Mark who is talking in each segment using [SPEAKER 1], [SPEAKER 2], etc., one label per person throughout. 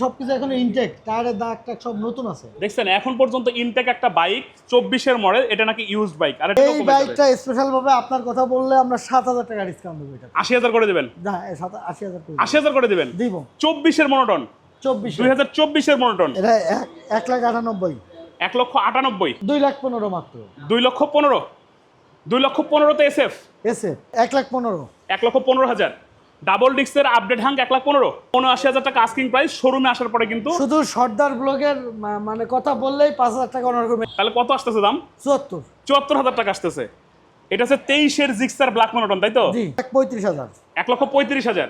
[SPEAKER 1] সবকিছু এখন ইনটেক টায়ারের দাগ টাগ সব নতুন আছে।
[SPEAKER 2] দেখছেন এখন পর্যন্ত ইনটেক একটা বাইক চব্বিশের মডেল এটা নাকি ইউজ বাইক আর
[SPEAKER 1] এই বাইকটা স্পেশাল ভাবে আপনার কথা বললে আমরা সাত হাজার টাকা ডিসকাউন্ট দেবো এটা
[SPEAKER 2] আশি হাজার করে দেবেন?
[SPEAKER 1] না আশি হাজার করে
[SPEAKER 2] আশি হাজার করে দেবেন?
[SPEAKER 1] দিব।
[SPEAKER 2] চব্বিশের মনোটন
[SPEAKER 1] চব্বিশ
[SPEAKER 2] দুই হাজার চব্বিশের মনোটন
[SPEAKER 1] এটা এক লাখ আটানব্বই।
[SPEAKER 2] এক লক্ষ আটানব্বই?
[SPEAKER 1] দুই লাখ পনেরো মাত্র।
[SPEAKER 2] দুই লক্ষ পনেরো? দুই লক্ষ পনেরোতে এসএফ
[SPEAKER 1] এসে এক লাখ পনেরো।
[SPEAKER 2] এক লক্ষ পনেরো হাজার। ডাবল ডিস্কের আপডেট হাঙ্ক এক লাখ পনেরো। আশি হাজার টাকা আস্কিং প্রাইস শোরুমে আসার পরে কিন্তু
[SPEAKER 1] শুধু সর্দার ব্লগের মানে কথা বললেই পাঁচ হাজার টাকা অনার করবে।
[SPEAKER 2] তাহলে কত আসতেছে দাম?
[SPEAKER 1] চুয়াত্তর।
[SPEAKER 2] চুয়াত্তর হাজার টাকা আসতেছে। এটা হচ্ছে তেইশের জিক্সার ব্ল্যাক মনোটন তাই তো?
[SPEAKER 1] এক পঁয়ত্রিশ হাজার।
[SPEAKER 2] এক লক্ষ পঁয়ত্রিশ হাজার।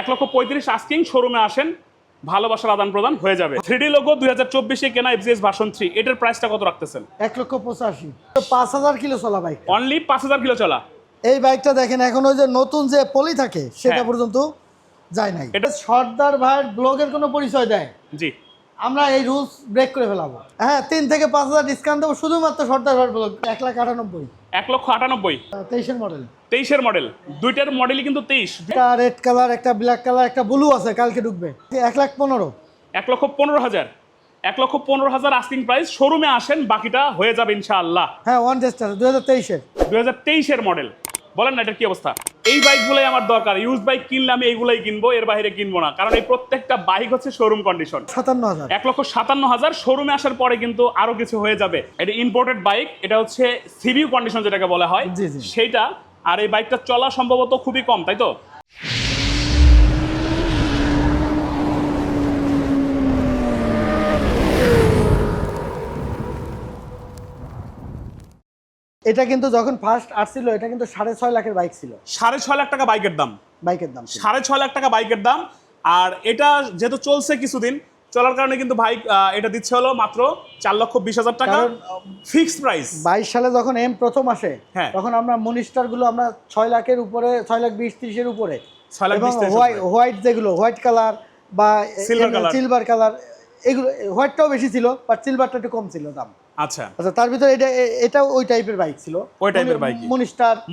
[SPEAKER 2] এক লক্ষ পঁয়ত্রিশ আস্কিং শোরুমে আসেন ভালোবাসার আদান প্রদান হয়ে যাবে। থ্রিডি লোগো দুই হাজার চব্বিশে কেনা এফজিএস ভার্সন থ্রি এটার প্রাইসটা কত রাখতেছেন?
[SPEAKER 1] এক লক্ষ পঁচাশি। পাঁচ হাজার কিলো চলা বাইক
[SPEAKER 2] অনলি পাঁচ হাজার কিলো চলা।
[SPEAKER 1] এই বাইকটা দেখেন এখন ওই যে নতুন যে পলি থাকে সেটা
[SPEAKER 2] হ্যাঁ।
[SPEAKER 1] পর্যন্ত যায় নাই।
[SPEAKER 2] এটা-
[SPEAKER 1] সর্দার ভাইয়ের ব্লগের কোনো পরিচয় দেয়?
[SPEAKER 2] জি।
[SPEAKER 1] আমরা এই রুলস ব্রেক করে ফেলাবো। হ্যাঁ তিন থেকে পাঁচ হাজার ডিসকাউন্ট দেবো শুধুমাত্র সর্দার ভাইয়ের ব্লগ এক লাখ আটানব্বই।
[SPEAKER 2] এক লক্ষ আটানব্বই।
[SPEAKER 1] তেইশের মডেল
[SPEAKER 2] তেইশের মডেল দুইটার মডেলই কিন্তু তেইশ।
[SPEAKER 1] একটা রেড কালার একটা ব্ল্যাক কালার একটা ব্লু আছে কালকে ঢুকবে। এক লাখ পনেরো।
[SPEAKER 2] এক লক্ষ পনেরো হাজার। এক লক্ষ পনেরো হাজার আস্কিং প্রাইস শোরুমে আসেন বাকিটা হয়ে যাবে ইনশাআল্লাহ।
[SPEAKER 1] হ্যাঁ ওয়ান টেস্ট আছে দু হাজার তেইশের।
[SPEAKER 2] দুই হাজার তেইশের মডেল বলেন না এটার কি অবস্থা? এই বাইকগুলোই আমার দরকার ইউজ বাইক কিনলে আমি এইগুলাই কিনবো এর বাইরে কিনবো না। কারণ এই প্রত্যেকটা বাইক হচ্ছে শোরুম কন্ডিশন
[SPEAKER 1] সাতান্ন হাজার
[SPEAKER 2] এক লক্ষ সাতান্ন হাজার শোরুমে আসার পরে কিন্তু আরও কিছু হয়ে যাবে। এটা ইম্পোর্টেড বাইক এটা হচ্ছে সিভিউ কন্ডিশন যেটাকে বলা হয়।
[SPEAKER 1] জি, জি।
[SPEAKER 2] সেইটা আর এই বাইকটা চলা সম্ভবত খুবই কম তাই তো?
[SPEAKER 1] এটা কিন্তু যখন ফার্স্ট আসছিল এটা কিন্তু সাড়ে ছয় লাখের বাইক ছিল।
[SPEAKER 2] সাড়ে ছয় লাখ টাকা বাইকের দাম।
[SPEAKER 1] বাইকের দাম
[SPEAKER 2] সাড়ে ছয় লাখ টাকা বাইকের দাম। আর এটা যেহেতু চলছে কিছুদিন চলার কারণে কিন্তু ভাই এটা দিচ্ছে হলো মাত্র চার লক্ষ বিশ হাজার টাকা। ফিক্সড প্রাইস
[SPEAKER 1] বাইশ সালে যখন এম প্রথম আসে
[SPEAKER 2] হ্যাঁ।
[SPEAKER 1] তখন আমরা মনিস্টারগুলো আমরা ছয় লাখের উপরে ছয় লাখ বিশ ত্রিশের উপরে। হোয়াইট
[SPEAKER 2] উপরে।
[SPEAKER 1] হোয়াইট যেগুলো হোয়াইট কালার বা। সিলভার কালার এগুলো হোয়াইটটাও বেশি ছিল বাট সিলভারটা একটু কম ছিল দাম।
[SPEAKER 2] আচ্ছা।
[SPEAKER 1] আচ্ছা তার ভিতরে এটা এ- এটাও ওই টাইপের বাইক ছিল।
[SPEAKER 2] ওই type এর bike-ই।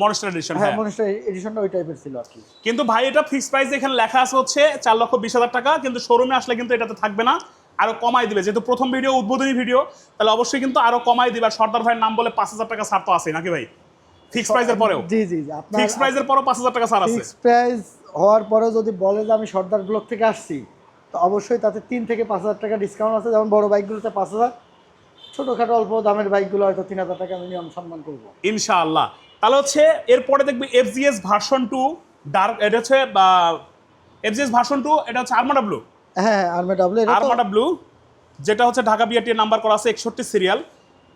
[SPEAKER 1] মনিস্টার
[SPEAKER 2] এডিশন
[SPEAKER 1] হ্যাঁ
[SPEAKER 2] হ্যাঁ।
[SPEAKER 1] মনিস্টার এডিশনটা ওই টাইপের ছিল আর কি।
[SPEAKER 2] কিন্তু ভাই এটা ফিক্সড প্রাইস এখানে লেখা আছে হচ্ছে চার লক্ষ বিশ হাজার টাকা কিন্তু শোরুমে আসলে কিন্তু এটাতে থাকবে না আরও কমাই দিবে। যেহেতু প্রথম ভিডিও উদ্বোধনী ভিডিও তাহলে অবশ্যই কিন্তু আরও কমাই দিবে। আর সর্দার ভাইয়ের নাম বলে পাঁচ হাজার টাকা ছাড় তো আছে নাকি ভাই? ফিক্সড প্রাইসের পরেও।
[SPEAKER 1] জি জি আপনার
[SPEAKER 2] ফিক্সড প্রাইসের পরেও পাঁচ হাজার টাকা ছাড় আছে।
[SPEAKER 1] ফিক্স প্রাইস হওয়ার পরেও যদি বলে যে আমি সর্দার ব্লক থেকে আসছি তো অবশ্যই তাতে তিন থেকে পাঁচ হাজার টাকা ডিসকাউন্ট আছে। যেমন বড় বাইকগুলোতে পাঁচ হাজার ছোটোখাটো অল্প দামের বাইকগুলো হয়তো তিন হাজার টাকা মিনিমাম সম্মান করব।
[SPEAKER 2] ইনশাআল্লাহ। তাহলে হচ্ছে এরপরে দেখবি এফজিএস ভার্সন টু ডার্ক এটা হচ্ছে এফজিএস ভার্সন টু এটা হচ্ছে আরমাডা ব্লু
[SPEAKER 1] হ্যাঁ আর্মে ডাবল এটা তো
[SPEAKER 2] আরমাডা ব্লু যেটা হচ্ছে ঢাকা বিআরটি নাম্বার করা আছে একষট্টি সিরিয়াল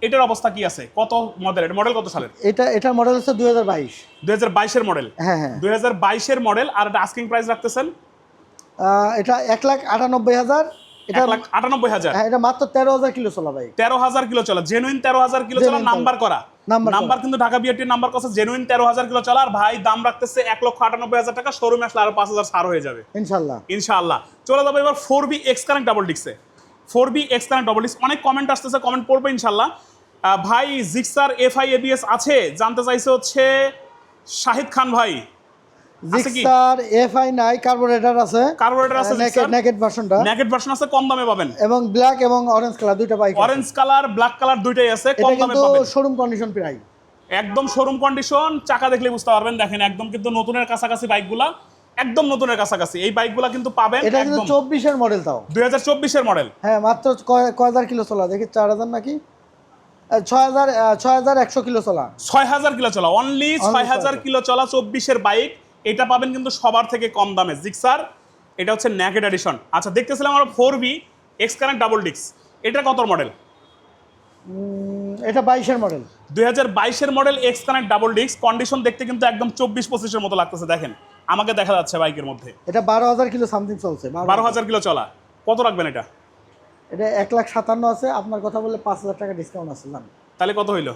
[SPEAKER 2] এটার অবস্থা কি আছে? কত মডেল এটা মডেল কত সালের?
[SPEAKER 1] এটা এটার মডেল হচ্ছে দুই হাজার বাইশ।
[SPEAKER 2] দুই হাজার বাইশের মডেল
[SPEAKER 1] হ্যাঁ হ্যাঁ।
[SPEAKER 2] দুই হাজার বাইশের মডেল আর এটা আস্কিং প্রাইস রাখতেছেন?
[SPEAKER 1] এটা এক লাখ আটানব্বই হাজার এটা
[SPEAKER 2] আটানব্বই হাজার।
[SPEAKER 1] হ্যাঁ এটা মাত্র তেরো হাজার কিলো চলা বাইক
[SPEAKER 2] তেরো হাজার কিলো চলা জেনুইন তেরো হাজার কিলো চলা নাম্বার করা।
[SPEAKER 1] নাম্বার
[SPEAKER 2] কিন্তু ঢাকা বিআরটির নাম্বার জেনুইন তেরো হাজার কিলো চলা আর ভাই দাম রাখতেছে এক লক্ষ আটানব্বই হাজার টাকা শোরুমে আসলে আরও পাঁচ হাজার ছাড় হয়ে যাবে।
[SPEAKER 1] ইনশাল্লাহ।
[SPEAKER 2] ইনশাআল্লাহ চলে যাব এবার four B X connect double ডিক্সে four B X double ডিক্স অনেক কমেন্ট আসতেছে কমেন্ট পড়বে ইনশাল্লাহ। ভাই জিক্সার এফ আই এবিএস আছে জানতে চাইছে হচ্ছে শাহিদ খান ভাই?
[SPEAKER 1] জিক্সার এফ আই নাই কার্বোরেটর আছে।
[SPEAKER 2] কার্বোরেটর আছে
[SPEAKER 1] নেকেট নেকেট ভার্সনটা
[SPEAKER 2] নেগেট ভার্সন আছে কম দামে পাবেন।
[SPEAKER 1] এবং ব্ল্যাক এবং অরেঞ্জ কালার দুইটা bike
[SPEAKER 2] orange colour black colour দুইটাই আছে কম দামে পাবেন।
[SPEAKER 1] শোরুম কন্ডিশন প্রায়।
[SPEAKER 2] একদম শোরুম কন্ডিশন চাকা দেখলে বুঝতে পারবেন। দেখেন একদম কিন্তু নতুনের কাছাকাছি বাইকগুলা একদম নতুনের কাছাকাছি। এই বাইকগুলা কিন্তু পাবেন
[SPEAKER 1] এটা কিন্তু
[SPEAKER 2] একদম।
[SPEAKER 1] চব্বিশের মডেল তাও।
[SPEAKER 2] দুই হাজার চব্বিশের মডেল
[SPEAKER 1] হ্যাঁ মাত্র কয় হাজার কিলো চলা? দেখি চার হাজার নাকি? ছয় হাজার ছয় হাজার একশো কিলো চলা।
[SPEAKER 2] ছয় হাজার কিলো চলা। অনলি ছয় হাজার কিলো চলা চব্বিশের বাইক এটা পাবেন কিন্তু সবার থেকে কম দামে। জিক্সার এটা হচ্ছে ন্যাকেড এডিশন আচ্ছা দেখতেছিলাম আমরা four B X connect double ডিক্স এটা কত মডেল
[SPEAKER 1] এটা বাইশের মডেল
[SPEAKER 2] দুই হাজার বাইশের মডেল এক্স কানেক্ট ডাবল ডিক্স কন্ডিশন দেখতে কিন্তু একদম চব্বিশ পঁচিশের মতো লাগতেছে দেখেন। আমাকে দেখা যাচ্ছে বাইকের মধ্যে।
[SPEAKER 1] এটা বারো হাজার কিলো সামথিং চলছে
[SPEAKER 2] বারো হাজার। কিলো চলা। কত রাখবেন এটা?
[SPEAKER 1] এটা এক লাখ সাতান্ন আছে আপনার কথা বললে পাঁচ হাজার টাকা ডিসকাউন্ট আছে
[SPEAKER 2] তাহলে কত হইল?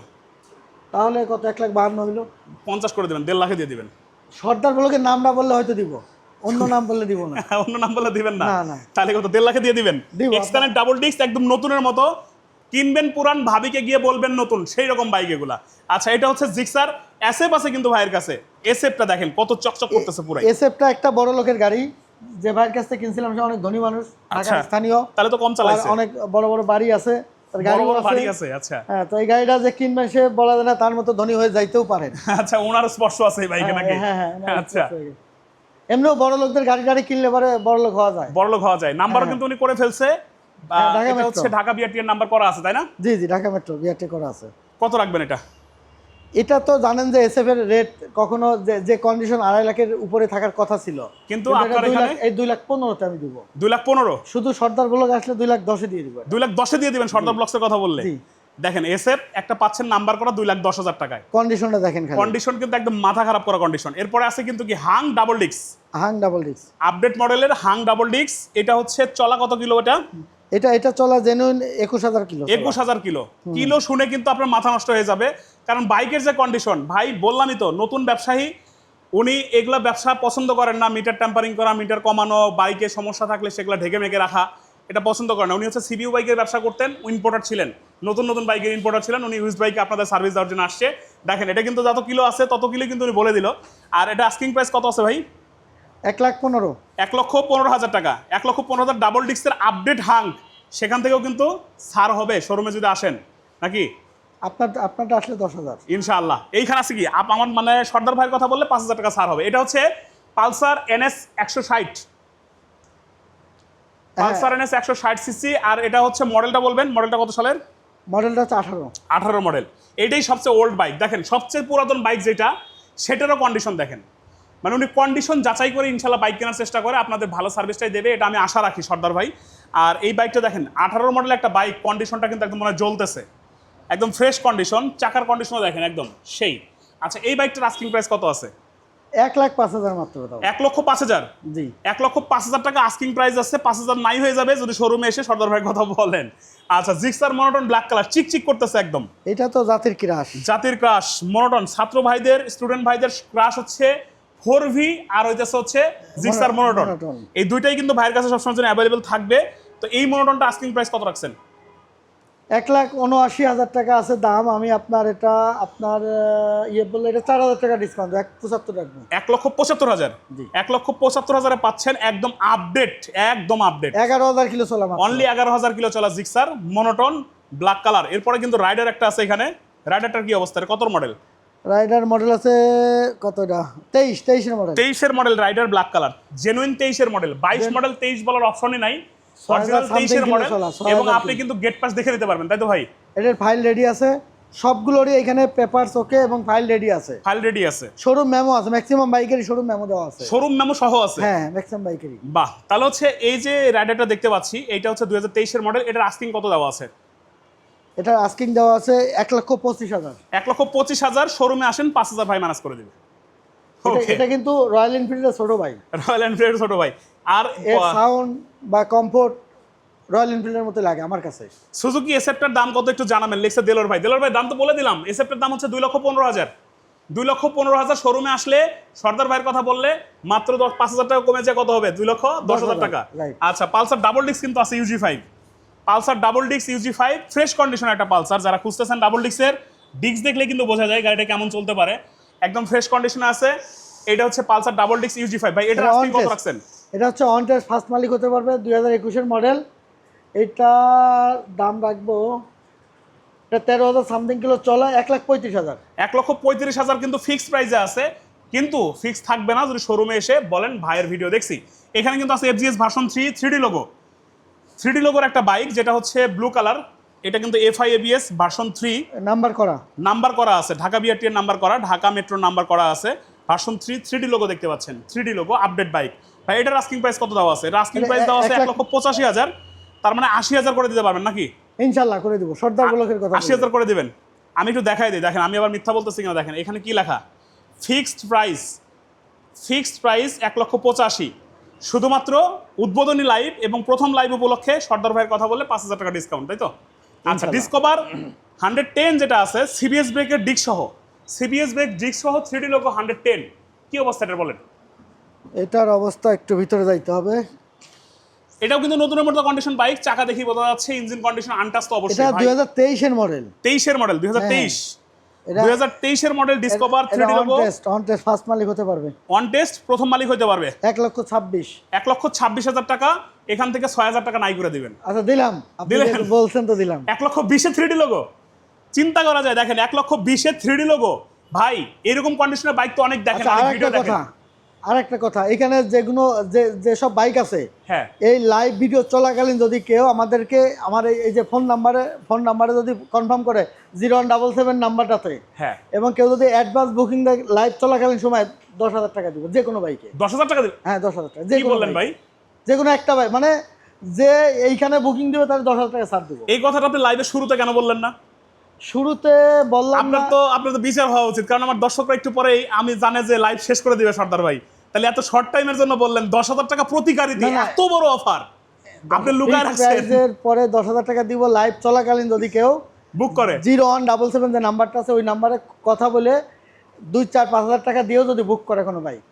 [SPEAKER 1] তাহলে কত? এক লাখ বাহান্ন হইল।
[SPEAKER 2] পঞ্চাশ করে দেবেন দেড় লাখে দিয়ে দিবেন।
[SPEAKER 1] সর্দার ব্লকের নাম না বললে হয়তো দিব। অন্য নাম বললে দিব না।
[SPEAKER 2] অন্য নাম বললে দিবেন না?
[SPEAKER 1] না।
[SPEAKER 2] তাহলে কত? দেড় লাখে দিয়ে দিবেন?
[SPEAKER 1] দিব,
[SPEAKER 2] এক্স কানেক্ট ডাবল ডিস্ক একদম নতুনের মতো। কিনবেন পুরান ভাবিকে গিয়ে বলবেন নতুন। সেই রকম বাইক এগুলা। আচ্ছা এটা হচ্ছে জিক্সার এসএফ আছে কিন্তু ভাইয়ের কাছে। এসএফটা দেখেন কত চকচক করতেছে পুরাই।
[SPEAKER 1] এসএফটা একটা বড় লোকের গাড়ি। যে ভাইয়ের কাছ থেকে কিনছিলাম সে অনেক ধনী মানুষ
[SPEAKER 2] আচ্ছা।
[SPEAKER 1] স্থানীয়।
[SPEAKER 2] তাহলে তো কম চালাইছে।
[SPEAKER 1] অনেক বড় বড় বাড়ি আছে।
[SPEAKER 2] বড়
[SPEAKER 1] আছে।
[SPEAKER 2] আচ্ছা।
[SPEAKER 1] হ্যাঁ তো এই গাড়িটা যে কিনবেন সে বলা যায় না তার মতো ধনী হয়ে যাইতেও পারেন
[SPEAKER 2] আচ্ছা ওনার স্পর্শ আছে এই বাইকে নাকি?
[SPEAKER 1] হ্যাঁ হ্যাঁ
[SPEAKER 2] আচ্ছা।
[SPEAKER 1] এমনিও বড় লোকদের গাড়ি কিনলে পরে বড় লোক হওয়া যায়।
[SPEAKER 2] বড় লোক হওয়া যায়। নাম্বারও কিন্তু উনি করে ফেলছে।
[SPEAKER 1] ঢাকা মেট্রো।
[SPEAKER 2] হচ্ছে ঢাকা বিআরটিএর নাম্বার করা আছে তাই না?
[SPEAKER 1] জি জি Dhaka metro B R T করা আছে।
[SPEAKER 2] কত রাখবেন এটা?
[SPEAKER 1] এটা তো জানেন যে এসএফ এর রেট কখনো যে যে কন্ডিশন আড়াই লাখের উপরে থাকার কথা ছিল।
[SPEAKER 2] কিন্তু
[SPEAKER 1] এই দুই লাখ পনেরোতে আমি দিব।
[SPEAKER 2] দুই লাখ পনেরো?
[SPEAKER 1] শুধু সর্দার ব্লক আসলে দুই লাখ দশে দিয়ে দিব
[SPEAKER 2] দুই লাখ দশে দিয়ে দিবেন সর্দার ব্লকসের কথা বললে?
[SPEAKER 1] জি।
[SPEAKER 2] দেখেন এসএফ একটা পাচ্ছেন নাম্বার করা দুই লাখ দশ হাজার টাকায়।
[SPEAKER 1] কন্ডিশনটা দেখেন খালি।
[SPEAKER 2] কন্ডিশন কিন্তু একদম মাথা খারাপ করা কন্ডিশন এরপরে আছে কিন্তু কি হাং ডাবল ডিক্স
[SPEAKER 1] হাং ডাবল ডিস্ক
[SPEAKER 2] আপডেট মডেলের হাং ডাবল ডিক্স এটা হচ্ছে চলা কত কিলো এটা?
[SPEAKER 1] এটা এটা চলা জেনুইন একুশ হাজার কিলো
[SPEAKER 2] একুশ হাজার কিলো। কিলো শুনে কিন্তু আপনার মাথা নষ্ট হয়ে যাবে। কারণ বাইকের যে কন্ডিশন ভাই বললামই তো নতুন ব্যবসায়ী উনি এগুলা ব্যবসা পছন্দ করেন না মিটার ট্যাম্পারিং করা মিটার কমানো বাইকে সমস্যা থাকলে সেগুলো ঢেকে মেকে রাখা এটা পছন্দ করেন না। উনি হচ্ছে সিবিউ বাইকের ব্যবসা করতেন ইম্পোর্টার ছিলেন। নতুন নতুন বাইকের ইম্পোর্টার ছিলেন উনি ইউজ বাইকে আপনাদের সার্ভিস দেওয়ার জন্য আসছে। দেখেন এটা কিন্তু যত কিলো আছে তত কিলো কিন্তু উনি বলে দিল। আর এটা আস্কিং প্রাইস কত আছে ভাই?
[SPEAKER 1] এক লাখ পনেরো।
[SPEAKER 2] এক লক্ষ পনেরো হাজার টাকা। এক লক্ষ পনেরো হাজার ডাবল ডিস্কের আপডেট হাং সেখান থেকেও কিন্তু ছাড় হবে শোরুমে যদি আসেন নাকি?
[SPEAKER 1] আপনার আপনারটা আসলে দশ হাজার।
[SPEAKER 2] ইনশাআল্লাহ। এইখানে আছে কি? আপ আমার মানে সর্দার ভাইয়ের কথা বললে পাঁচ হাজার টাকা ছাড় হবে। এটা হচ্ছে পালসার এনএস একশো ষাট। পালসার এনএস একশো ষাট সিসি আর এটা হচ্ছে মডেলটা বলবেন। মডেলটা কত সালের?
[SPEAKER 1] মডেলটা হচ্ছে আঠারো।
[SPEAKER 2] আঠারো মডেল। এটাই সবচেয়ে ওল্ড বাইক দেখেন সবচেয়ে পুরাতন বাইক যেটা সেটারও কন্ডিশন দেখেন। মানে উনি কন্ডিশন যাচাই করে ইনশাল্লাহ বাইক কেনার চেষ্টা করে আপনাদের ভালো সার্ভিসটাই দেবে এটা আমি আশা রাখি সর্দার ভাই। আর এই বাইকটা দেখেন আঠারো মডেল একটা বাইক কন্ডিশনটা কিন্তু একদম মনে হয় জ্বলতেছে। একদম ফ্রেশ কন্ডিশন চাকার কন্ডিশনও দেখেন একদম সেই। আচ্ছা এই বাইকটার আস্কিং প্রাইস কত আছে?
[SPEAKER 1] এক লাখ পাঁচ হাজার মাত্র
[SPEAKER 2] এক লক্ষ পাঁচ হাজার?
[SPEAKER 1] জি।
[SPEAKER 2] এক লক্ষ পাঁচ হাজার টাকা আস্কিং প্রাইস আছে পাঁচ হাজার নাই হয়ে যাবে যদি শোরুমে এসে সর্দার ভাইয়ের কথা বলেন। আচ্ছা জিক্সার মনোটন ব্ল্যাক কালার চিকচিক করতেছে একদম।
[SPEAKER 1] এটা তো জাতির ক্রাশ
[SPEAKER 2] জাতির ক্রাশ মনোটন ছাত্র ভাইদের স্টুডেন্ট ভাইদের ক্রাশ হচ্ছে ফোর ভি আর হইতেছে হচ্ছে জিক্সার মনোটন এই দুইটাই কিন্তু ভাইয়ের কাছে সবসময় জন্য অ্যাভেলেবেল থাকবে। তো এই মনোটনটা আস্কিং প্রাইস কত রাখছেন?
[SPEAKER 1] এক লাখ উনআশি হাজার টাকা আছে দাম আমি আপনার এটা আপনার ইয়ে বললে এটা চার হাজার টাকা ডিসকাউন্ট এক পঁচাত্তর রাখব।
[SPEAKER 2] এক লক্ষ পঁচাত্তর হাজার?
[SPEAKER 1] জি।
[SPEAKER 2] এক লক্ষ পঁচাত্তর হাজারে পাচ্ছেন একদম আপডেট একদম আপডেট
[SPEAKER 1] এগারো হাজার কিলো চলা
[SPEAKER 2] অনলি এগারো হাজার কিলো চলা জিক্সার মনোটন ব্ল্যাক কালার এরপরে কিন্তু রাইডার একটা আছে এখানে। রাইডারটার কি অবস্থা? কত মডেল
[SPEAKER 1] রাইডার মডেল আছে কতটা তেইশ তেইশের মডেল
[SPEAKER 2] তেইশের model rider black colour genuine তেইশের মডেল বাইশ মডেল তেইশ বলার অপশনই নাই। অরিজিনাল মডেল এবং আপনি কিন্তু গেট পাস দেখে নিতে পারবেন তাই তো ভাই?
[SPEAKER 1] এটার ফাইল রেডি আছে সবগুলোরই এখানে পেপারস ওকে এবং ফাইল রেডি আছে।
[SPEAKER 2] ফাইল রেডি আছে।
[SPEAKER 1] শোরুম মেমো আছে ম্যাক্সিমাম বাইকেরই শোরুম মেমো দেওয়া আছে।
[SPEAKER 2] শোরুম মেমো সহ আছে?
[SPEAKER 1] হ্যাঁ ম্যাক্সিমাম বাইকেরই
[SPEAKER 2] বাহ তাহলে হচ্ছে এই যে রাইডারটা দেখতে পাচ্ছি এটা হচ্ছে দুই হাজার তেইশের মডেল এটার আস্কিং কত দেওয়া আছে?
[SPEAKER 1] এটা আস্কিং দেওয়া আছে এক লক্ষ পঁচিশ হাজার।
[SPEAKER 2] এক লক্ষ পঁচিশ হাজার শোরুমে আসেন পাঁচ হাজার ভাই ম্যানেজ করে দিবে।
[SPEAKER 1] এটা- কিন্তু রয়্যাল এনফিল্ডের ছোট বাইক
[SPEAKER 2] রয়্যাল এনফিল্ডের ছোট ভাই। আর
[SPEAKER 1] সাউন্ড বা কমফোর্ট রয়্যাল এনফিল্ডের মতো লাগে আমার কাছে।
[SPEAKER 2] সুজুকি এসেপ্টার দাম কত একটু জানাবেন? লিখছে দেলোর ভাই। দেলোর ভাই দাম তো বলে দিলাম। এসেপ্টার দাম হচ্ছে দুই লক্ষ পনেরো হাজার। দুই লক্ষ পনেরো হাজার শোরুমে আসলে সর্দার ভাইয়ের কথা বললে মাত্র দশ পাঁচ হাজার টাকা কমে যায় কত হবে? দুই লক্ষ দশ হাজার টাকা। আচ্ছা পালসার ডাবল ডিস্ক কিন্তু আছে U G five Pulsar double disc U G five fresh condition একটা পালসার। যারা খুঁজতেছেন ডাবল ডিস্কের ডিস্ক দেখলে কিন্তু বোঝা যায় গাড়িটা কেমন চলতে পারে। একদম ফ্রেশ কন্ডিশনে আছে। এটা হচ্ছে Pulsar double disc U G five ভাই এটা আজকে কত রাখছেন?
[SPEAKER 1] এটা হচ্ছে অন টেস্ট ফার্স্ট মালিক হতে পারবে দুই হাজার একুশের মডেল এটা দাম রাখব এটা তেরো হাজার সামথিং কিলো চলে এক লাখ পঁয়ত্রিশ হাজার।
[SPEAKER 2] এক লক্ষ পঁয়ত্রিশ হাজার কিন্তু ফিক্সড প্রাইসে আছে। কিন্তু ফিক্স থাকবে না যদি শোরুমে এসে বলেন ভাইয়ের ভিডিও দেখছি। এখানে কিন্তু আছে F G S version three three logo three লোগোর একটা বাইক যেটা হচ্ছে ব্লু কালার এটা কিন্তু F I ABS version three
[SPEAKER 1] number করা।
[SPEAKER 2] নাম্বার করা আছে। ঢাকা বিআরটি এর নাম্বার করা ঢাকা মেট্রো নাম্বার করা আছে। ভার্সন থ্রি থ্রি লোগো দেখতে পাচ্ছেন। থ্রি লোগো আপডেট বাইক ভাই এটার আস্কিং প্রাইস কত দেওয়া আছে? আস্কিং প্রাইস দেওয়া আছে
[SPEAKER 1] এক
[SPEAKER 2] এক লক্ষ পঁচাশি হাজার। তার মানে আশি হাজার করে দিতে পারবেন নাকি?
[SPEAKER 1] ইনশাল্লাহ করে দিব। সর্দার ব্লকের কথা
[SPEAKER 2] আশি হাজার করে দিবেন। আমি একটু দেখাই দিই। দেখেন আমি আবার মিথ্যা বলতেছি কিনা দেখেন। এখানে কি লেখা? ফিক্সড প্রাইস ফিক্সড প্রাইস এক লক্ষ পঁচাশি। শুধুমাত্র উদ্বোধনী লাইভ এবং প্রথম লাইভ উপলক্ষে সর্দার ভাইয়ের কথা বলে পাঁচ হাজার টাকা ডিসকাউন্ট তাই তো? আচ্ছা ডিসকভার হান্ড্রেড টেন যেটা আছে সিবিএস ব্রেকের ডিক সহ। সিবিএস ব্রেক ডিক সহ থ্রি লোকো হান্ড্রেড টেন কি অবস্থা এটা বলেন?
[SPEAKER 1] এটার অবস্থা একটু ভিতরে যাইতে হবে।
[SPEAKER 2] এটাও কিন্তু নতুনের মতো কন্ডিশন বাইক চাকা দেখি বোঝা যাচ্ছে ইঞ্জিন কন্ডিশন আনটাস তো
[SPEAKER 1] এটা
[SPEAKER 2] অবশ্যই
[SPEAKER 1] দুই হাজার তেইশের মডেল
[SPEAKER 2] তেইশের মডেল দুই হাজার তেইশ।
[SPEAKER 1] এটা-
[SPEAKER 2] এর model Discover 3D
[SPEAKER 1] logo on test on test first মালিক হতে পারবে।
[SPEAKER 2] অন টেস্ট প্রথম মালিক হতে পারবে।
[SPEAKER 1] লক্ষ
[SPEAKER 2] হাজার টাকা এখান থেকে ছয় হাজার টাকা নাই করে দিবেন।
[SPEAKER 1] আচ্ছা দিলাম। আপনি? বলছেন তো দিলাম।
[SPEAKER 2] এক লক্ষ বিশে থ্রিডি লোগো চিন্তা করা যায় দেখেন এক লক্ষ বিশে থ্রিডি লোগো ভাই এরকম কন্ডিশনের বাইক তো অনেক দেখেন
[SPEAKER 1] আচ্ছা
[SPEAKER 2] অনেক ভিডিও
[SPEAKER 1] কথা
[SPEAKER 2] দেখেন।
[SPEAKER 1] আর একটা কথা এখানে যেগুলো যে যেসব বাইক আছে
[SPEAKER 2] হ্যাঁ।
[SPEAKER 1] এই লাইভ ভিডিও চলাকালীন যদি কেউ আমাদেরকে আমার এই- যে ফোন নাম্বারে ফোন নাম্বারে যদি কনফার্ম করে জিরো ওয়ান ডাবল সেভেন নাম্বারটাতে
[SPEAKER 2] হ্যাঁ।
[SPEAKER 1] এবং কেউ যদি অ্যাডভান্স বুকিং দেয় লাইভ চলাকালীন সময় দশ হাজার টাকা দিব যে কোনো বাইকে
[SPEAKER 2] দশ হাজার টাকা দেবেন
[SPEAKER 1] হ্যাঁ দশ হাজার টাকা যে
[SPEAKER 2] বললেন ভাই?
[SPEAKER 1] যে কোনো একটা বাইক মানে যে এইখানে বুকিং দিবে তার দশ হাজার টাকা ছাড় দেবো।
[SPEAKER 2] এই কথাটা আপনি লাইভে শুরুতে কেন বললেন না?
[SPEAKER 1] শুরুতে বললাম
[SPEAKER 2] আপনার তো আপনার তো বিচার হওয়া উচিত কারণ আমার দর্শকরা একটু পরেই আমি জানে যে লাইভ শেষ করে দিবে সর্দার ভাই। তাহলে এত শর্ট টাইমের জন্য বললেন দশ হাজার টাকা প্রতি গাড়িতে
[SPEAKER 1] না, না।
[SPEAKER 2] এত বড় অফার আপনি লুকায় রাখছেন।
[SPEAKER 1] পরে দশ হাজার টাকা দিব লাইভ চলাকালীন যদি কেউ।
[SPEAKER 2] বুক করে।
[SPEAKER 1] জিরো ওয়ান ডাবল সেভেন যে নাম্বারটা আছে ওই নাম্বারে কথা বলে দুই চার পাঁচ হাজার টাকা দিয়েও যদি বুক করে কোনো বাইক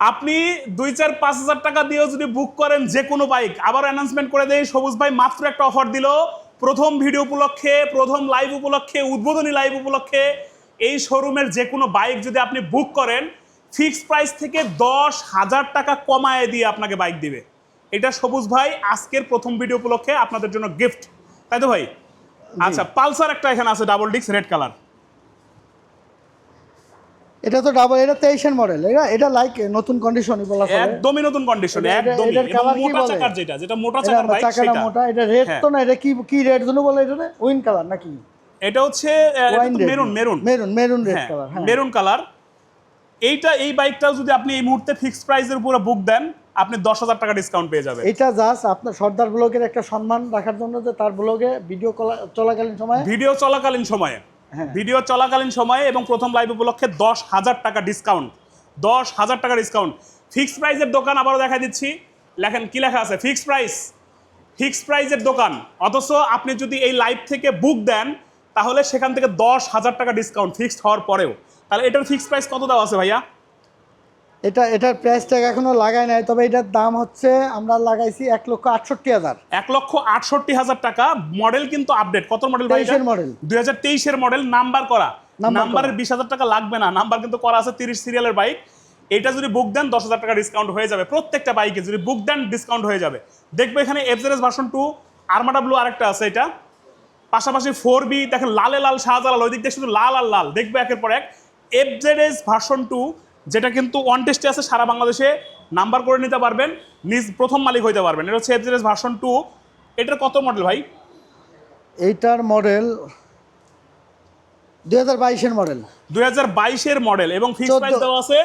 [SPEAKER 2] আপনি দুই চার পাঁচ হাজার টাকা দিয়েও যদি বুক করেন যে কোনো বাইক আবার অ্যানাউন্সমেন্ট করে দেয় সবুজ ভাই মাত্র একটা অফার দিল। প্রথম ভিডিও উপলক্ষে প্রথম লাইভ উপলক্ষে উদ্বোধনী লাইভ উপলক্ষে এই শোরুমের যে কোনো বাইক যদি আপনি বুক করেন ফিক্সড প্রাইস থেকে দশ হাজার টাকা কমায় দিয়ে আপনাকে বাইক দিবে। এটা সবুজ ভাই আজকের প্রথম ভিডিও উপলক্ষে আপনাদের জন্য গিফট তাই তো ভাই? আচ্ছা পালসার একটা এখানে আছে ডাবল ডিস্ক রেড কালার
[SPEAKER 1] এটা তো ডাবল এটা তেইশের মডেল এটা এটা লাইক নতুন কন্ডিশনই বলা চলে।
[SPEAKER 2] একদমই নতুন কন্ডিশন
[SPEAKER 1] এটা- এটা-
[SPEAKER 2] একদমই। এবং
[SPEAKER 1] colour কি বলে?
[SPEAKER 2] চাকার যেটা যেটা মোটা চাকার বাইক সেটা।
[SPEAKER 1] মোটা এটা রেড
[SPEAKER 2] হ্যাঁ।
[SPEAKER 1] তো না এটা কি কি রেড জন্য বলে এটা উইন কালার নাকি?
[SPEAKER 2] এটা হচ্ছে maroon maroon
[SPEAKER 1] maroon maroon red
[SPEAKER 2] হ্যাঁ
[SPEAKER 1] কালার হ্যাঁ।
[SPEAKER 2] মেরুন কালার এইটা এই বাইকটাও যদি আপনি এই মুহূর্তে ফিক্সড প্রাইসের উপরে বুক দেন আপনি দশ হাজার টাকা ডিসকাউন্ট পেয়ে যাবেন।
[SPEAKER 1] এটা জাস্ট আপনার সর্দার ব্লগের একটা সম্মান রাখার জন্য যে তার ব্লগে ভিডিও চলাকালীন সময়ে
[SPEAKER 2] ভিডিও চলাকালীন সময়ে।
[SPEAKER 1] হ্যাঁ।
[SPEAKER 2] ভিডিও চলাকালীন সময়ে এবং প্রথম লাইভ উপলক্ষে দশ হাজার টাকা ডিসকাউন্ট দশ হাজার টাকা ডিসকাউন্ট ফিক্সড প্রাইসের দোকান আবারও দেখা দিচ্ছি। লেখেন কি লেখা আছে? ফিক্সড প্রাইস ফিক্সড প্রাইসের দোকান। অথচ আপনি যদি এই লাইভ থেকে বুক দেন তাহলে সেখান থেকে দশ হাজার টাকা ডিসকাউন্ট ফিক্সড হওয়ার পরেও। তাহলে এটার ফিক্সড প্রাইস কত দেওয়া আছে ভাইয়া?
[SPEAKER 1] এটা এটার প্রাইস ট্যাগ এখনও লাগাই নাই তবে এটার দাম হচ্ছে আমরা লাগাইছি এক লক্ষ আটষট্টি হাজার।
[SPEAKER 2] এক লক্ষ আটষট্টি হাজার টাকা মডেল কিন্তু আপডেট কত মডেল
[SPEAKER 1] তেইশের মডেল
[SPEAKER 2] দুই হাজার তেইশের মডেল নাম্বার করা।
[SPEAKER 1] নাম্বার
[SPEAKER 2] নাম্বারের বিশ হাজার টাকা লাগবে না নাম্বার কিন্তু করা আছে তিরিশ সিরিয়ালের বাইক এটা যদি বুক দেন দশ হাজার টাকা ডিসকাউন্ট হয়ে যাবে প্রত্যেকটা বাইকে যদি বুক দেন ডিসকাউন্ট হয়ে যাবে। দেখবে এখানে F Z S version two Armada blue আরেকটা আছে এটা। পাশাপাশি ফোর বি দেখেন লালে লাল শাহজালাল ওই দিক দিয়ে শুধু লাল আর লাল। দেখবে একের পর এক। এফজেডএস ভার্সন টু যেটা কিন্তু ওয়ান টেস্টে আছে সারা বাংলাদেশে নাম্বার করে নিতে পারবেন নিজ প্রথম মালিক হইতে পারবেন। এটা হচ্ছে এফজেডএস ভার্সন টু এটার কত মডেল ভাই?
[SPEAKER 1] এইটার মডেল দুই হাজার বাইশের মডেল
[SPEAKER 2] দুই হাজার বাইশের মডেল এবং ফিক্সড প্রাইস দেওয়া আছে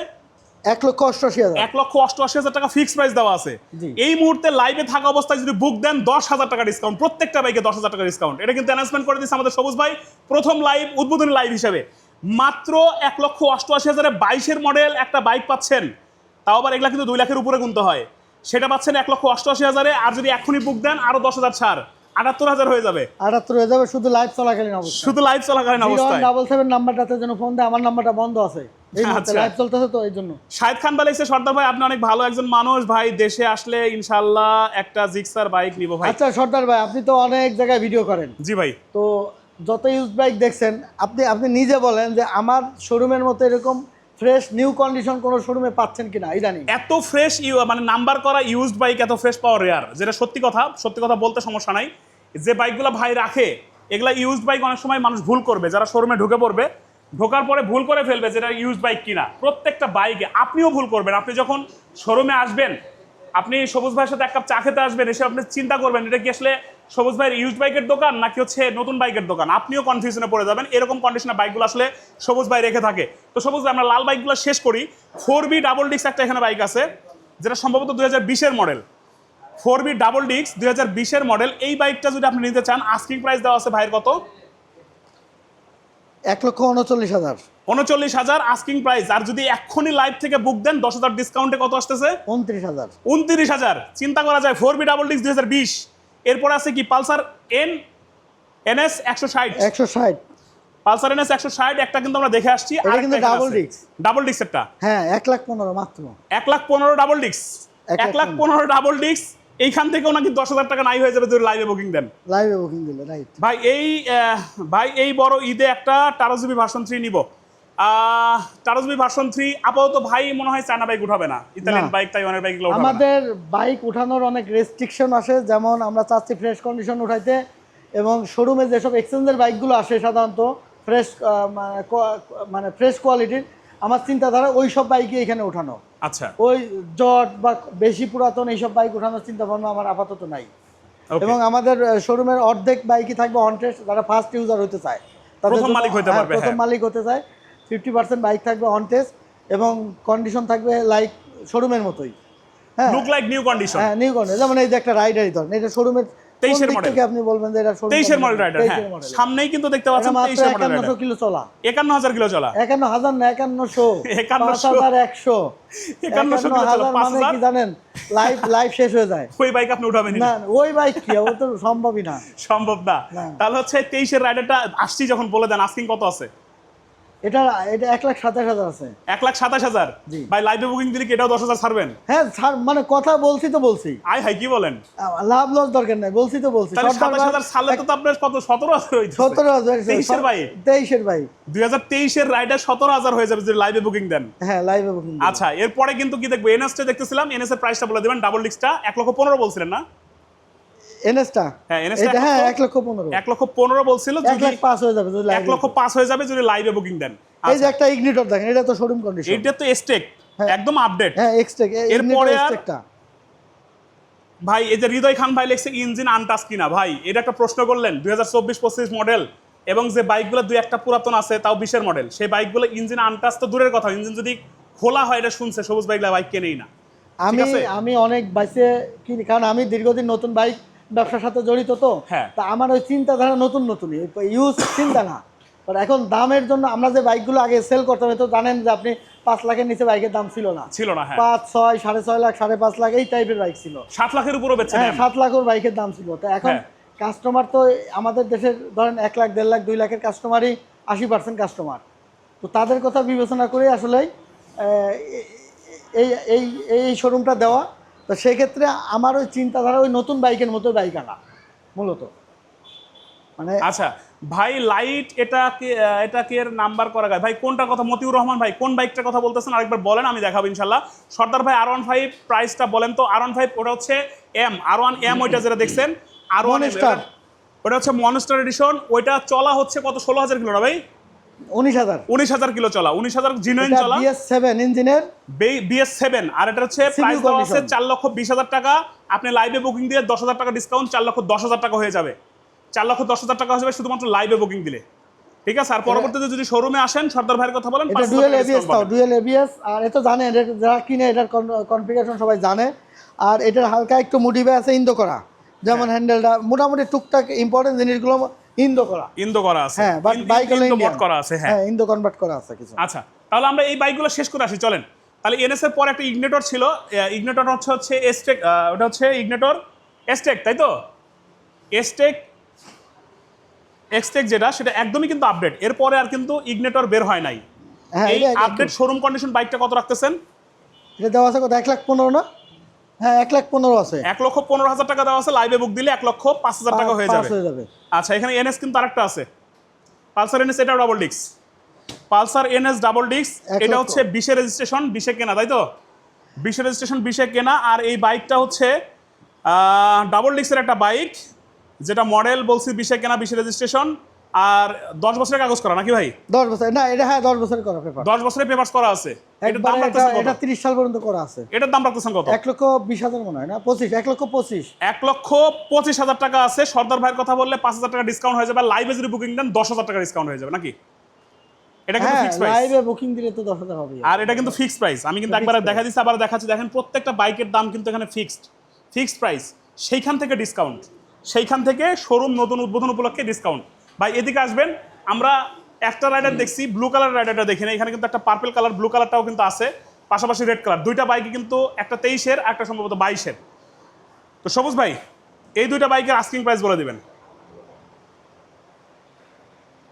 [SPEAKER 1] এক লক্ষ অষ্টআশি হাজার।
[SPEAKER 2] এক লক্ষ অষ্টআশি হাজার টাকা ফিক্সড প্রাইস দেওয়া আছে। এই মুহূর্তে লাইভে থাকা অবস্থায় যদি বুক দেন দশ হাজার টাকা ডিসকাউন্ট প্রত্যেকটা বাইকে দশ হাজার টাকা ডিসকাউন্ট এটা কিন্তু অ্যানাউন্সমেন্ট করে দিচ্ছে আমাদের সবুজ ভাই। প্রথম লাইভ উদ্বোধনী লাইভ হিসেবে। মাত্র এক লক্ষ অষ্টআশি হাজারে বাইশের মডেল একটা বাইক পাচ্ছেন। তাও আবার এগুলা কিন্তু দুই লাখের উপরে গুনতে হয়। সেটা পাচ্ছেন এক লক্ষ অষ্টআশি হাজারে আর যদি এখনই বুক দেন আরও দশ হাজার ছাড়। আটাত্তর হাজার হয়ে যাবে।
[SPEAKER 1] আটাত্তর হয়ে যাবে শুধু লাইভ চলাকালীন অবস্থা।
[SPEAKER 2] শুধু লাইভ চলাকালীন অবস্থায়।
[SPEAKER 1] ডাবল সেভেন নাম্বারটাতে যেন ফোন দেয় আমার নাম্বারটা বন্ধ আছে।
[SPEAKER 2] আচ্ছা।
[SPEAKER 1] লাইভ চলতেছে তো এই জন্য।
[SPEAKER 2] শাহেদ খান ভাই সর্দার ভাই আপনি অনেক ভালো একজন মানুষ। ভাই দেশে আসলে ইনশাল্লাহ একটা জিক্সার বাইক নিব ভাই।
[SPEAKER 1] আচ্ছা সর্দার ভাই আপনি তো অনেক জায়গায় ভিডিও করেন।
[SPEAKER 2] জি ভাই।
[SPEAKER 1] তো যত ইউজ বাইক দেখছেন, আপনি আপনি নিজে বলেন যে আমার শোরুমের মতো এরকম ফ্রেশ নিউ কন্ডিশন কোনো শোরুমে পাচ্ছেন কিনা ইদানিং
[SPEAKER 2] এত ফ্রেশ ইউ মানে নাম্বার করা ইউজড বাইক এত ফ্রেশ পাওয়া রেয়ার যেটা সত্যি কথা সত্যি কথা বলতে সমস্যা নাই। যে বাইকগুলো ভাই রাখে, এগুলা ইউজড বাইক অনেক সময় মানুষ ভুল করবে। যারা শোরুমে ঢুকে পড়বে, ঢোকার পরে ভুল করে ফেলবে যেটা ইউজ বাইক কিনা। প্রত্যেকটা বাইকে আপনিও ভুল করবেন। আপনি যখন শোরুমে আসবেন, আপনি সবুজ ভাইয়ের সাথে এক কাপ চা খেতে আসবেন, এসে আপনি চিন্তা করবেন, এটা কি আসলে সবুজ ভাইয়ের ইউজ বাইকের দোকান নাকি হচ্ছে নতুন বাইকের দোকান? আপনিও কনফিউশনে পড়ে যাবেন। এরকম কন্ডিশনে বাইকগুলো আসলে সবুজ ভাই রেখে থাকে। তো সবুজ ভাই আমরা লাল বাইকগুলো শেষ করি। ফোর বি ডাবল ডিক্স একটা এখানে বাইক আছে যেটা সম্ভবত দুই হাজার বিশের model four B double disc দুই হাজার বিশের মডেল এই বাইকটা যদি আপনি নিতে চান আস্কিং প্রাইস দেওয়া আছে ভাইয়ের কত?
[SPEAKER 1] এক লক্ষ উনচল্লিশ হাজার।
[SPEAKER 2] উনচল্লিশ হাজার আস্কিং প্রাইস আর যদি এক্ষুনি লাইভ থেকে বুক দেন দশ হাজার ডিসকাউন্টে কত আসতেছে?
[SPEAKER 1] উনত্রিশ হাজার।
[SPEAKER 2] উনত্রিশ হাজার। চিন্তা করা যায় ফোর বি ডাবল ডিক্স দুই হাজার বিশ। এরপরে আছে কি? পালসার এন এনএস একশো ষাট।
[SPEAKER 1] একশো ষাট।
[SPEAKER 2] পালসার এনএস একশো ষাট একটা কিন্তু আমরা দেখে আসছি।
[SPEAKER 1] এটা কিন্তু।
[SPEAKER 2] ডাবল ডিস্ক একটা
[SPEAKER 1] হ্যাঁ এক লাখ পনেরো মাত্র।
[SPEAKER 2] এক লাখ পনেরো ডাবল ডিস্ক
[SPEAKER 1] এক লাখ
[SPEAKER 2] পনেরো। ডাবল ডিস্ক এইখান থেকেও নাকি দশ হাজার টাকা নাই হয়ে যাবে যদি লাইভে বুকিং দেন।
[SPEAKER 1] লাইভে বুকিং দিলে রাইট
[SPEAKER 2] ভাই এই ভাই এই বড় ঈদে একটা টারোজবি ভার্সন থ্রি নিব। টারোজবি ভার্সন থ্রি। আপাতত ভাই মনে হয় চায়না বাইক উঠাবে না। ইতালিয়ান বাইক তাইওয়ানের বাইক
[SPEAKER 1] আমাদের বাইক উঠানোর অনেক রেস্ট্রিকশন আসে। যেমন আমরা চাচ্ছি ফ্রেশ কন্ডিশন উঠাইতে এবং শোরুমে যেসব এক্সচেঞ্জের বাইকগুলো আসে সাধারণত ফ্রেশ মানে ফ্রেশ কোয়ালিটির আমার চিন্তাধারা ওই সব বাইকই এখানে উঠানো।
[SPEAKER 2] আচ্ছা।
[SPEAKER 1] ওই জট বা বেশি পুরাতন এইসব বাইক উঠানোর চিন্তা ভাবনা আমার আপাতত নাই। এবং আমাদের শোরুমের অর্ধেক বাইকই থাকবে অনটেস্ট যারা ফার্স্ট ইউজার হতে চায়।
[SPEAKER 2] প্রথম মালিক হতে
[SPEAKER 1] হ্যাঁ,
[SPEAKER 2] পারবে,
[SPEAKER 1] প্রথম
[SPEAKER 2] হ্যাঁ।
[SPEAKER 1] মালিক হতে চায়। ফিফটি পার্সেন্ট বাইক থাকবে অনটেস্ট এবং কন্ডিশন থাকবে লাইক শোরুমের মতোই। হ্যাঁ।
[SPEAKER 2] লুক লাইক নিউ কন্ডিশন
[SPEAKER 1] হ্যাঁ নিউ কন্ডিশন যেমন এই যে একটা রাইডারই ধরেন এটা শোরুমের
[SPEAKER 2] 23 এর
[SPEAKER 1] আপনি বলবেন যে এটা
[SPEAKER 2] তেইশের মডেল রাইডার হ্যাঁ। সামনেই কিন্তু দেখতে পাচ্ছেন তেইশের মডেল
[SPEAKER 1] একান্নশো কিলো চলা।
[SPEAKER 2] একান্ন হাজার কিলো চলা।
[SPEAKER 1] একান্ন হাজার না একান্নশো।
[SPEAKER 2] 5100
[SPEAKER 1] হাজার একশো।
[SPEAKER 2] একান্নশো কিলো চলা পাঁচ
[SPEAKER 1] মানে
[SPEAKER 2] হাজার?
[SPEAKER 1] জানেন? লাইফ লাইফ শেষ হয়ে যায়।
[SPEAKER 2] ওই বাইক আপনি উঠাবেন
[SPEAKER 1] না। ওই বাইক কি? ও তো সম্ভবই না।
[SPEAKER 2] সম্ভব না।
[SPEAKER 1] না।
[SPEAKER 2] তাহলে হচ্ছে তেইশের রাইডারটা আসছি যখন বলে দেন আস্কিং কত আছে?
[SPEAKER 1] এটা এটা এক লাখ সাতাশ হাজার আছে।
[SPEAKER 2] এক লাখ সাতাশ হাজার? ভাই লাইভে বুকিং দিলে কি এটাও দশ হাজার ছাড়বেন?
[SPEAKER 1] হ্যাঁ স্যার মানে কথা বলছি তো বলছি।
[SPEAKER 2] আয় হাই কি বলেন?
[SPEAKER 1] লাভ লস দরকার নাই বলছি তো বলছি।
[SPEAKER 2] সাতাশ হাজার সালে তো আপনার কত? সতেরো হাজার হয়েছে
[SPEAKER 1] সতেরো হাজার
[SPEAKER 2] তেইশের বাইক
[SPEAKER 1] তেইশের বাইক
[SPEAKER 2] দুই হাজার তেইশের রাইডার সতেরো হাজার হয়ে যাবে যদি লাইভে বুকিং দেন।
[SPEAKER 1] হ্যাঁ লাইভে বুকিং
[SPEAKER 2] আচ্ছা এরপরে কিন্তু কি দেখব? এনএসটা দেখতেছিলাম এনএস এর প্রাইসটা বলে দেবেন ডাবল ডিক্সটা এক লক্ষ পনেরো বলছিলেন না?
[SPEAKER 1] এনএসটা
[SPEAKER 2] হ্যাঁ NS টা
[SPEAKER 1] এটা
[SPEAKER 2] এক
[SPEAKER 1] হ্যাঁ
[SPEAKER 2] লক্ষ-
[SPEAKER 1] এক লক্ষ পনেরো।
[SPEAKER 2] এক লক্ষ পনেরো বলছিল
[SPEAKER 1] এক
[SPEAKER 2] যদি
[SPEAKER 1] লাখ হয়ে যাবে যদি
[SPEAKER 2] লক্ষ হয়ে যাবে যদি লাইভে বুকিং দেন।
[SPEAKER 1] এই যে একটা ইগনিটর দেখেন এটা তো শোরুম কন্ডিশন
[SPEAKER 2] এইটা তো স্টেক
[SPEAKER 1] হ্যাঁ।
[SPEAKER 2] একদম আপডেট
[SPEAKER 1] হ্যাঁ এক্সটেক
[SPEAKER 2] এরপরে
[SPEAKER 1] এক্সটেকটা
[SPEAKER 2] ভাই এই যে হৃদয় খান ভাই লেখছে ইঞ্জিন আনটাস কিনা। ভাই এটা একটা প্রশ্ন করলেন দুই হাজার চব্বিশ পঁচিশ মডেল এবং যে বাইকগুলো দুই একটা পুরাতন আছে তাও বিশের মডেল সেই বাইকগুলো ইঞ্জিন আনটাস তো দূরের কথা ইঞ্জিন যদি খোলা হয় এটা শুনছে সবুজ বাইকগুলো বাইক কেনেই না।
[SPEAKER 1] আমি আমি অনেক বাইসে কিনি কারণ আমি দীর্ঘদিন নতুন বাইক ব্যবসার সাথে জড়িত তো
[SPEAKER 2] হ্যাঁ।
[SPEAKER 1] তা আমার ওই চিন্তাধারা নতুন নতুনই ইউজ চিন্তা না এখন দামের জন্য আমরা যে বাইকগুলো আগে সেল করতাম তো জানেন যে আপনি পাঁচ লাখের নিচে বাইকের দাম ছিল না।
[SPEAKER 2] ছিল না হ্যাঁ।
[SPEAKER 1] পাঁচ ছয় সাড়ে ছয় লাখ সাড়ে পাঁচ লাখ এই টাইপের বাইক ছিল।
[SPEAKER 2] সাত লাখের বেচছে
[SPEAKER 1] হ্যাঁ সাত লাখের বাইকের দাম ছিল। তো এখন
[SPEAKER 2] হ্যাঁ।
[SPEAKER 1] কাস্টমার তো আমাদের দেশের ধরেন এক লাখ দেড় লাখ দুই লাখের কাস্টমারই আশি পার্সেন্ট কাস্টমার তো তাদের কথা বিবেচনা করে আসলে এই এই এই শোরুমটা দেওয়া তো সেক্ষেত্রে আমার ওই চিন্তাধারা ওই নতুন বাইকের মতো বাইক আনা মূলত। মানে
[SPEAKER 2] আচ্ছা ভাই লাইট এটা কি এটা কি এর নাম্বার করা যায় ভাই কোনটার কথা? মতিউর রহমান ভাই কোন বাইকটার কথা বলতেছেন? আরেকবার বলেন আমি দেখাবো ইনশাল্লাহ। সর্দার ভাই আর ওয়ান ফাইভ প্রাইসটা বলেন তো। আর ওয়ান ফাইভ ওটা হচ্ছে এম আর ওয়ান এম ওইটা যেটা দেখছেন আর ওয়ান
[SPEAKER 1] Monster।
[SPEAKER 2] ওটা হচ্ছে মনস্টার এডিশন ওইটা চলা হচ্ছে কত? ষোলো হাজার কিলো না ভাই?
[SPEAKER 1] উনিশ হাজার।
[SPEAKER 2] উনিশ হাজার কিলো চলা উনিশ হাজার জিনোইন চলা।
[SPEAKER 1] বিএস সেভেন ইঞ্জিনের
[SPEAKER 2] বিএস সেভেন আর এটা হচ্ছে প্রাইস দেওয়া আছে চার লক্ষ বিশ হাজার টাকা। আপনি লাইভে বুকিং দিয়ে দশ হাজার টাকা ডিসকাউন্ট চার লক্ষ দশ হাজার টাকা হয়ে যাবে। চার লক্ষ দশ হাজার টাকা হয়ে যাবে শুধুমাত্র লাইভে বুকিং দিলে। ঠিক আছে? আর পরবর্তীতে যদি শোরুমে আসেন সর্দার ভাইয়ের কথা বলেন
[SPEAKER 1] এটা
[SPEAKER 2] পাঁচ হাজার
[SPEAKER 1] ডুয়েল এবিএস তাও ডুয়েল এবিএস আর জানে যারা কিনে এটার কনফিগারেশন সবাই জানে। আর এটার হালকা একটু মোটিভে আছে ইন্দো করা যেমন হ্যান্ডেলটা মোটামুটি টুকটাক ইম্পর্টেন্ট জিনিসগুলো ইন্দো করা।
[SPEAKER 2] ইন্দো করা আছে।
[SPEAKER 1] হ্যাঁ বাইক হলো ইন্ডিয়ান
[SPEAKER 2] করা আছে হ্যাঁ।
[SPEAKER 1] হ্যাঁ ইন্দো কনভার্ট করা আছে কিছু।
[SPEAKER 2] আচ্ছা তাহলে আমরা এই বাইকগুলো শেষ করে আসি চলেন। তাহলে এনএস এর পর একটা ইগনেটর ছিল ইগনেটর হচ্ছে হচ্ছে এস্টেক ওটা হচ্ছে ইগনেটর এস্টেক তাই তো? এস্টেক এক্সটেক যেটা সেটা একদমই কিন্তু আপডেট এরপরে আর কিন্তু ইগনেটর বের হয় নাই।
[SPEAKER 1] হ্যাঁ
[SPEAKER 2] এই আপডেট শোরুম কন্ডিশন বাইকটা কত রাখতেছেন?
[SPEAKER 1] এটা দেওয়া আছে কত? এক লাখ পনেরো না? হ্যাঁ এক লাখ পনেরো আছে।
[SPEAKER 2] এক লক্ষ পনেরো হাজার টাকা দেওয়া আছে লাইভে বুক দিলে এক লক্ষ পাঁচ হাজার টাকা হয়ে যাবে। আচ্ছা এখানে এনএস কিন্তু আরেকটা আছে। পালসার এনএস এটাও double discs Pulsar NS double discs এটা হচ্ছে বিশে রেজিস্ট্রেশন বিশে কেনা তাই তো? বিশে রেজিস্ট্রেশন বিশে কেনা আর এই বাইকটা হচ্ছে ডাবল ডিক্সের একটা বাইক যেটা মডেল বলছি বিশে কেনা বিশে রেজিস্ট্রেশন আর দশ বছরের কাগজ করা নাকি ভাই?
[SPEAKER 1] দশ বছর না এটা হ্যাঁ দশ বছরের করা পেপার
[SPEAKER 2] দশ বছরের পেপার্স করা আছে।
[SPEAKER 1] এটা এটা তিরিশ সাল পর্যন্ত করা আছে।
[SPEAKER 2] এটার দাম রাখতেছেন কত?
[SPEAKER 1] এক লক্ষ বিশ হাজার মনে হয় না? পঁচিশ এক লক্ষ পঁচিশ।
[SPEAKER 2] এক লক্ষ পঁচিশ হাজার টাকা আছে। সর্দার ভাইয়ের কথা বললে পাঁচ হাজার টাকা ডিসকাউন্ট হয়ে যাবে। লাইভে যদি বুকিং দেন দশ হাজার টাকা ডিসকাউন্ট হয়ে যাবে নাকি? এটা কিন্তু ফিক্স প্রাইস
[SPEAKER 1] লাইভে বুকিং দিলে তো দশ হাজার হবে।
[SPEAKER 2] আর এটা কিন্তু ফিক্সড প্রাইস আমি কিন্তু
[SPEAKER 1] এটা
[SPEAKER 2] একবার দেখা দিচ্ছি আবার দেখাচ্ছি। দেখেন প্রত্যেকটা বাইকের দাম কিন্তু এখানে ফিক্সড ফিক্সড প্রাইস সেইখান থেকে ডিসকাউন্ট সেইখান থেকে শোরুম নতুন উদ্বোধন উপলক্ষে ডিসকাউন্ট ভাই এদিকে আসবেন। আমরা একটা রাইডার দেখছি ব্লু কালার রাইডারটা দেখি না এখানে কিন্তু একটা পার্পল কালার ব্লু কালারটাও কিন্তু আছে পাশাপাশি রেড কালার দুইটা বাইকে কিন্তু একটা তেইশের একটা সম্ভবত বাইশের। তো সবুজ ভাই এই দুইটা বাইকের আস্কিং প্রাইস বলে দেবেন।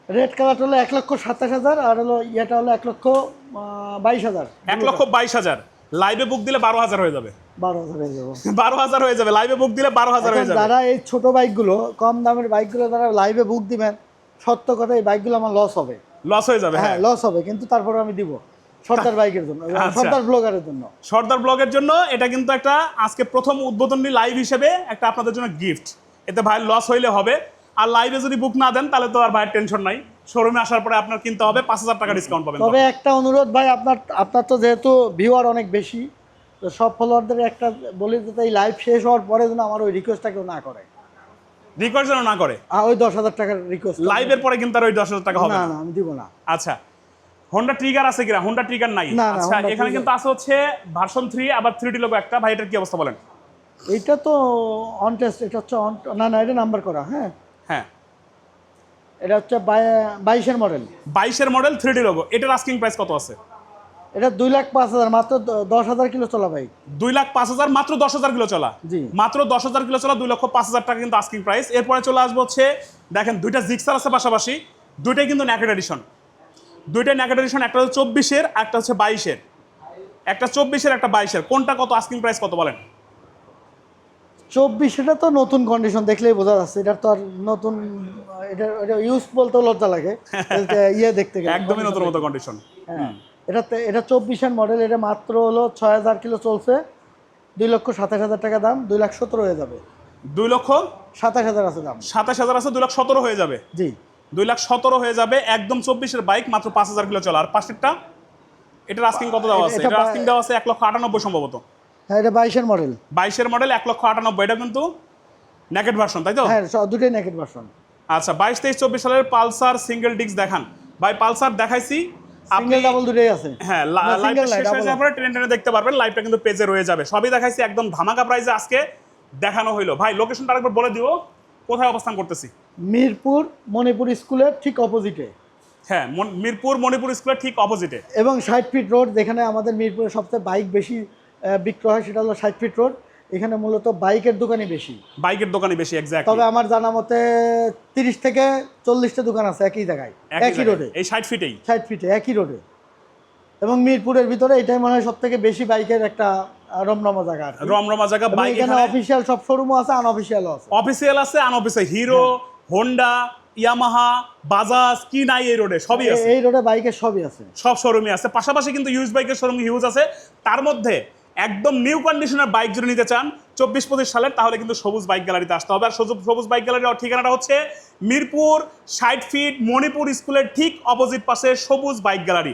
[SPEAKER 1] রেড কালার হলো এক লক্ষ সাতাশ হাজার আর হলো ইয়েটা হলো এক লক্ষ বাইশ হাজার।
[SPEAKER 2] এক লক্ষ বাইশ হাজার। লাইভে বুক দিলে বারো হাজার হয়ে যাবে।
[SPEAKER 1] বারো হাজার হয়ে যাব।
[SPEAKER 2] বারো হাজার হয়ে যাবে। লাইভে বুক দিলে বারো হাজার হয়ে যাবে।
[SPEAKER 1] যারা এই ছোট বাইকগুলো কম দামের বাইকগুলো যারা লাইভে বুক দিবেন। সত্য কথা এই বাইকগুলো আমার লস হবে।
[SPEAKER 2] লস হয়ে যাবে
[SPEAKER 1] হ্যাঁ
[SPEAKER 2] হ্যাঁ।
[SPEAKER 1] লস হবে কিন্তু তারপরে আমি দিব সর্দার বাইকের জন্য
[SPEAKER 2] আচ্ছা।
[SPEAKER 1] সর্দার ব্লগারের জন্য।
[SPEAKER 2] সর্দার ব্লগের জন্য এটা কিন্তু একটা আজকে প্রথম উদ্বোধনী লাইভ হিসেবে একটা আপনাদের জন্য গিফট এতে ভাই লস হইলে হবে। আর লাইভে যদি বুক না দেন তাহলে তো আর ভাইয়ের টেনশন নাই। শোরুমে আসার পরে আপনার কিনতে হবে পাঁচ হাজার টাকা ডিসকাউন্ট পাবেন
[SPEAKER 1] তবে একটা অনুরোধ ভাই আপনার আপনার তো যেহেতু ভিউয়ার অনেক বেশি তো সব ফলোয়ারদের একটা বলি যে এই লাইভ শেষ হওয়ার পরে যেন আমার ওই রিকোয়েস্টটা কেউ না করে।
[SPEAKER 2] রিকোয়েস্ট যেন না করে?
[SPEAKER 1] ওই দশ হাজার টাকার রিকোয়েস্ট
[SPEAKER 2] লাইভের পরে কিন্তু আর ওই দশ হাজার টাকা হবে
[SPEAKER 1] না
[SPEAKER 2] না?
[SPEAKER 1] আমি দিব না।
[SPEAKER 2] আচ্ছা হোন্ডা ট্রিগার আছে কিনা? হোন্ডা ট্রিগার নাই। আচ্ছা এখানে কিন্তু আছে হচ্ছে ভার্সন থ্রি আবার থ্রি ডি লোগো একটা। ভাই এটার কি অবস্থা বলেন?
[SPEAKER 1] এইটা তো অন টেস্ট এটা হচ্ছে অন না না এটা নাম্বার করা হ্যাঁ।
[SPEAKER 2] হ্যাঁ।
[SPEAKER 1] এটা হচ্ছে বাই- বাইশের মডেল।
[SPEAKER 2] বাইশের মডেল থ্রি ডি লোগো এটার আস্কিং প্রাইস কত আছে?
[SPEAKER 1] এটা দুই লাখ পাঁচ হাজার মাত্র দশ হাজার কিলো চলা ভাই।
[SPEAKER 2] দুই লাখ পাঁচ হাজার মাত্র দশ হাজার কিলো চলা?
[SPEAKER 1] জি।
[SPEAKER 2] মাত্র দশ হাজার কিলো চলা দুই লক্ষ পাঁচ হাজার টাকা কিন্তু আস্কিং প্রাইস এরপরে চলে আসব হচ্ছে দেখেন দুইটা জিক্সার আছে পাশাপাশি দুইটাই কিন্তু ন্যাকেড এডিশন দুইটাই ন্যাকেড এডিশন একটা হচ্ছে চব্বিশের একটা হচ্ছে বাইশের। একটা চব্বিশের একটা বাইশের। কোনটা কত? আস্কিং প্রাইস কত বলেন?
[SPEAKER 1] চব্বিশ এটা তো নতুন কন্ডিশন দেখলেই বোঝা যাচ্ছে। এটার তো আর নতুন এটা এটা ইউজ বলতেও লজ্জা লাগে। ইয়ে দেখতে গেলে।
[SPEAKER 2] একদমই নতুন মতো কন্ডিশন
[SPEAKER 1] হ্যাঁ এটা এটা চব্বিশের মডেল এটা মাত্র হলো ছয় হাজার কিলো চলছে। দুই লক্ষ সাতাশ হাজার টাকা দাম দুই লাখ সতেরো হয়ে যাবে।
[SPEAKER 2] দুই লক্ষ?
[SPEAKER 1] সাতাশ হাজার আছে দাম।
[SPEAKER 2] সাতাশ হাজার আছে দুই লাখ সতেরো হয়ে যাবে।
[SPEAKER 1] জি।
[SPEAKER 2] দুই লাখ সতেরো হয়ে যাবে একদম চব্বিশের বাইক মাত্র পাঁচ হাজার কিলো চলা। আর পাশেরটা এটার আস্কিং কত দেওয়া আছে?
[SPEAKER 1] এটা
[SPEAKER 2] আস্কিং দেওয়া আছে এক লক্ষ আটানব্বই সম্ভবত।
[SPEAKER 1] হ্যাঁ এটা বাইশের মডেল
[SPEAKER 2] বাইশের মডেল এক লক্ষ আটানব্বই এটা কিন্তু নেকেট ভার্সন তাই তো?
[SPEAKER 1] হ্যাঁ দুটোই নেকেট ভার্সন
[SPEAKER 2] আচ্ছা বাইশ তেইশ চব্বিশ সালের পালসার সিঙ্গেল ডিস্ক দেখান। ভাই পালসার দেখাইছি।
[SPEAKER 1] সিঙ্গেল ডাবল দুটোই আছে।
[SPEAKER 2] হ্যাঁ
[SPEAKER 1] না,
[SPEAKER 2] লাইভটা শেষ
[SPEAKER 1] double
[SPEAKER 2] যাওয়ার পরে টেনে টেনে দেখতে পারবেন লাইভটা কিন্তু পেজে রয়ে যাবে। সবই দেখাইছি একদম ধামাকা আজকে দেখানো হইল। ভাই লোকেশনটা আরেকবার বলে দিও কোথায় অবস্থান করতেছি?
[SPEAKER 1] মিরপুর মণিপুর স্কুলের ঠিক অপোজিটে
[SPEAKER 2] হ্যাঁ মিরপুর মণিপুর স্কুলের ঠিক অপোজিটে
[SPEAKER 1] এবং ষাট ফিট রোড যেখানে আমাদের মিরপুরে সবচেয়ে বাইক বেশি বিক্রয় হয় সেটা হলো ষাট ফিট রোড এখানে মূলত বাইকের দোকানই বেশি।
[SPEAKER 2] বাইকের দোকানই বেশি এক্স্যাক্ট
[SPEAKER 1] তবে আমার জানা মতে তিরিশ থেকে চল্লিশটা দোকান আছে একই জায়গায় একই রোডে
[SPEAKER 2] এই ষাট ফিটেই
[SPEAKER 1] ষাট ফিটে একই রোডে এবং মিরপুরের ভিতরে এটাই মনে হয় সব থেকে বেশি বাইকের একটা রমরমা জায়গা
[SPEAKER 2] রমরমা জায়গা বাইক
[SPEAKER 1] এখানে অফিসিয়াল সব শোরুমও আছে আনঅফিসিয়ালও আছে।
[SPEAKER 2] অফিসিয়াল আছে unofficial Hero Honda Yamaha Bajaj কি নাই এই রোডে সবই আছে।
[SPEAKER 1] এই রোডে বাইকের সবই আছে।
[SPEAKER 2] সব শোরুমে আছে। পাশাপাশি কিন্তু ইউজ বাইকের শোরুম হিউজ আছে। তার মধ্যে একদম নিউ কন্ডিশনের বাইক যদি নিতে চান, চব্বিশ পঁচিশ সালের, তাহলে কিন্তু সবুজ বাইক গ্যালারিতে আসতে হবে। আর সবুজ বাইক গ্যালারির ঠিকানাটা হচ্ছে মিরপুর ষাট ফিট মণিপুর স্কুলের ঠিক অপোজিট পাশে সবুজ বাইক গ্যালারি